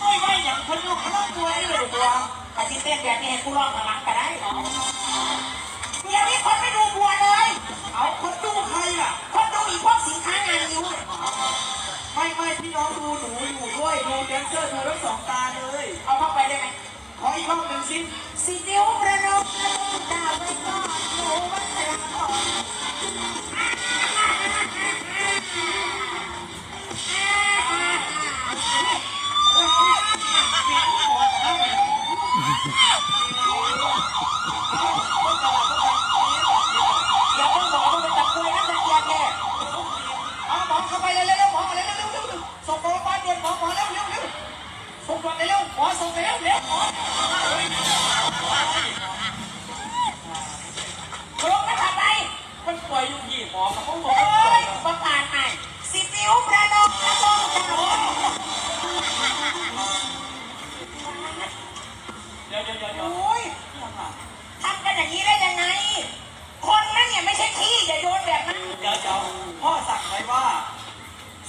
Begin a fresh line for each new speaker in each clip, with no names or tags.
ไม่ไม่อย่างคนลูกเขาต้องตัวนี่เลยตัวปฏิเสธแบบนี้ให้กูลองกับมังก็ได้เหรอเดี๋ยวนี้คนไม่ดูบัวเลย
เอาคนดูใครล่ะ
คนดูอีพวกสินค้างานนิ้ว
ไม่ไม่พี่น้องดูหนูอยู่ด้วยดูแดนเซอร์ดูทั้งสองตาเลย
เอาเข้าไปได้ไหม
ขออีกรอบหนึ่งสิ
สินิ้วประนมประนมดาวไว้ก่อน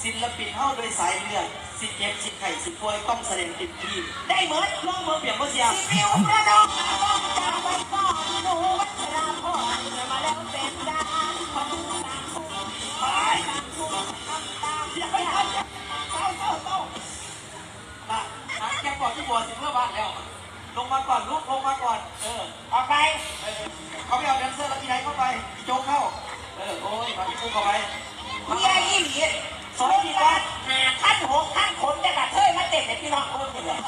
ศิ
ลปินเข้าโดยสายเลือดสิเจ็บสิไข่สิป่วยต้องแสดงเต็มที่
ได้เหมือน
ลองเมืองเปลี่ยนพ่อเสีย
สิบนิ้วประนมประนมดาวไว้ก่อนหนูวัชราพรเกิดมาแล้วเป็นดาขอบคุณสามคุณไปสามคุณทำตาม
อย่าไปทำอย่าเศร้าเศร้าเศร้าน่ะนักแกบอกที่บัวสิเพื่อบ้านแล้ว ลงมาก่อนลุกลงมาก่อน เออ
ออกไป
เออเขาไปเอาแดนเซอร์แล้วทีไหนเข้าไปอีโจ๊กเข้าเออโอ้ยมาพี่กูเข้าไป
เมียยี่หลี สองทีว่าหาขั้นหกขั้นขนจะกระเทยมาเต็มในพี่น้องคนเลย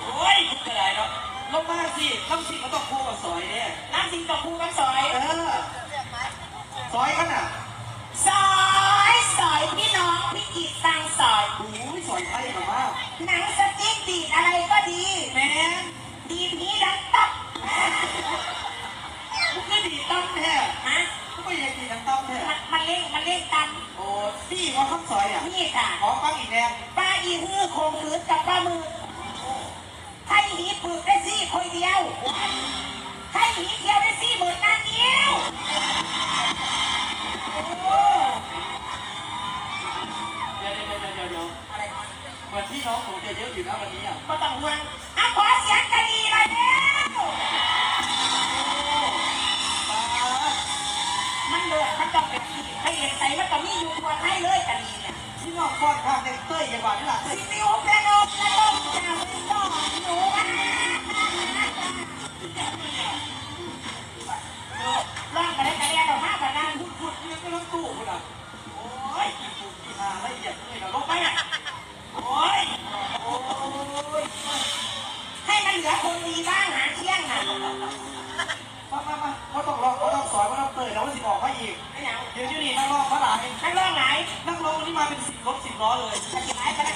โอ้ยพูดอะไรเนาะลงมาสิต้องสิเขาต้องคู่กับซอยเนี่ย
น้ำสิงกับครูกันซอย
โอ้พี่ว่าข้างซอยอะ
นี่ค่ะ
ขอฟังอีกแนว
ป้าอีฮือโคงขืนกับปลาหมึกให้หีปึกได้ซี่คนเดียวให้หีเดียวได้ซี่หมื่นนั่นเดียวโอ้
เดี๋ยวเดี๋ยวเดี๋ยวเดี๋ยวเดี๋ยว
อะไรวะ
เหมือนพี่น้องผมจะเยอะอยู่นะวันนี้อะ
ก็ต้องห่วงอะขอเสียงกันดีเลยเด้ว
ป้า
มันเลือดมันต้องเป็นที่ให้เห็นใจมันต้ องมีอยู่ตัวให้เลยกันดีเนี่ย
พี่น้องก้อนข้างเด็กเต้ยอย่างว่านี่แหละ
สิบิวประนมประนมจาวิโตหนูว่าร่างกันได้กันได้เราห้าพันล้าน
พูดพูดยังไม่ต้องตู้คุณอะโอ้ยกี่ปุ่มกี่หาละเอียดเลยนะลงไปอะโอ้ยโอ้ย
ให้มันเหลือคนดีบ้างหาเที่ยงน่ะ
มามามาเขาต้องรอเขาต้องสอนเขาต้องเตยแล้วว่าสิออกมาอีก
ไม่เอา
เดี๋ยวที่อนี่นักร้อง ข้างล่า
งไหน
นั่งลงนี่มาเป็นสิบลบสิบล้อเลยไหน